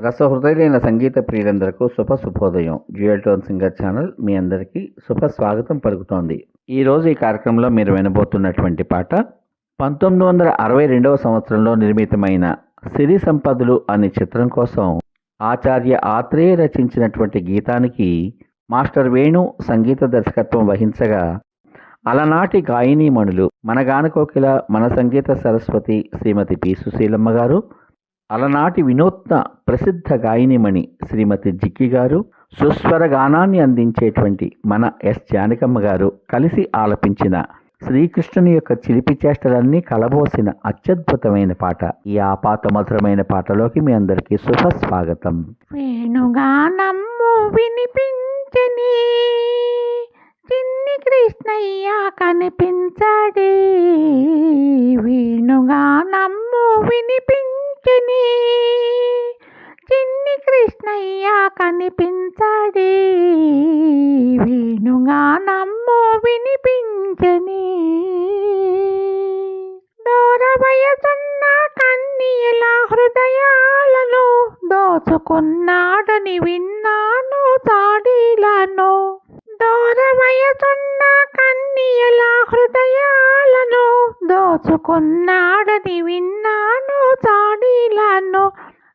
రసహృదయులైన సంగీత ప్రియులందరకు శుభ శుభోదయం డ్యూయల్ టోన్ సింగర్ ఛానల్ మీ అందరికీ శుభ స్వాగతం పలుకుతోంది. ఈ రోజు ఈ కార్యక్రమంలో మీరు వినబోతున్నటువంటి పాట పంతొమ్మిది వందల అరవై రెండవ సంవత్సరంలో నిర్మితమైన సిరి సంపదలు అనే చిత్రం కోసం ఆచార్య ఆత్రేయ రచించినటువంటి గీతానికి మాస్టర్ వేణు సంగీత దర్శకత్వం వహించగా అలనాటి గాయనీమణులు మన గానకోకిల మన సంగీత సరస్వతి శ్రీమతి పి సుశీలమ్మ గారు అలనాటి వినూత్న ప్రసిద్ధ గాయనిమణి శ్రీమతి జిక్కి గారు సుస్వర గానాన్ని అందించేటువంటి మన ఎస్ జానకమ్మ గారు కలిసి ఆలపించిన శ్రీకృష్ణుని యొక్క చిలిపి చేష్టలన్నీ కలబోసిన అత్యద్భుతమైన పాట. ఈ ఆపాత మధురమైన పాటలోకి మీ అందరికీ శుభ స్వాగతం వేణుగానమ్ము వినిపించని చిన్ని కృష్ణయ్య కనిపించడే. వేణుగానమ్ము వినిపించని చిన్ని కృష్ణయ్య కనిపించడే. వేణుగానమ్ము వినిపించని. దూరవయసున్న కన్నీల హృదయాలలో దోచుకున్నాడని విన్నాను చాడీలను. దూరవయసున్న కన్నీల హృదయాలను దోచుకున్నాడని విన్నాను తాడిలను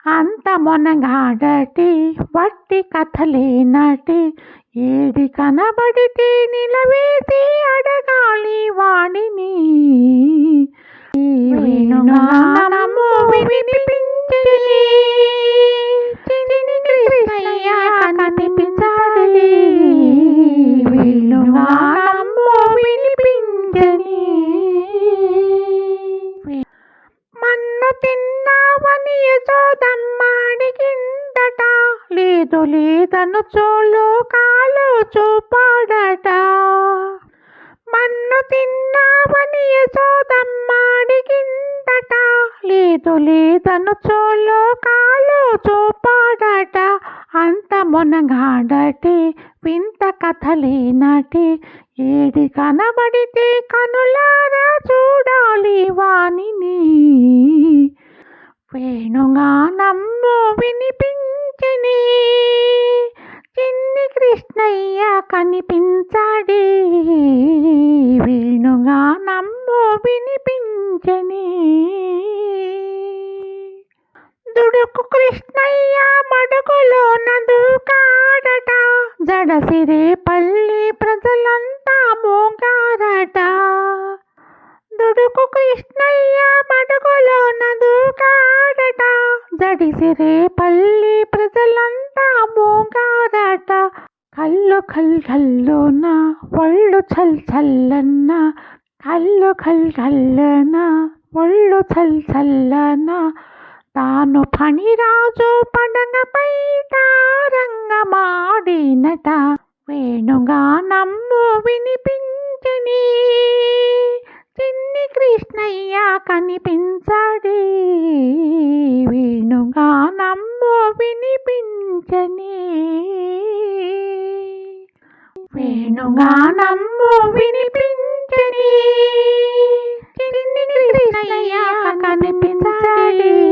అంత మొనగాడటి వట్టి కథలేనటి ఏడి కనబడితే నిలవేసి అడగాలి వాణిని. యశోదమ్మడిగిందట లేదు లేదను చోలు కాలు చూపాడట. మన్ను తిన్నావని కిందట లేదు లేదను చోలో కాలు చూపాడట. అంత మునగాడటి వింత కథలేనటి. ఏడి కనబడితే కనులారా చూడాలి వాణిని వేణుగాన వినిపించని. చిన్ని కృష్ణయ్య కనిపించాడే. వేణుగానమ్ము వినిపించని. దుడుకు కృష్ణయ్య మడుగులో నదుకాడట. జడసిరే పల్లి ప్రజలంతా మోగారట. దుడుకు కృష్ణయ్య మడుగులో నదుకాడట దడిసిరే పల్లి ప్రజలంతా మోగారట. కళ్ళు కల్ కల్లున ఒళ్ళు చల్ చల్లన్న కళ్ళు కల్ కల్లన ఒళ్ళు చల్ చల్లన. తాను ఫణిరాజు పడగపై తారంగమాడినట. వేణుగానమ్ము వినిపించని చిన్ని కృష్ణయ్య కనిపించడి. వేణుగానమ్ము వినిపించని. వేణుగానమ్ము వినిపించని. చిన్ని కృష్ణయ్య కనిపించడి.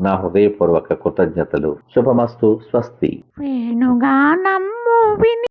నా హృదయపూర్వక కృతజ్ఞతలు. శుభమస్తు. స్వస్తి. వేణుగానమ్ము విని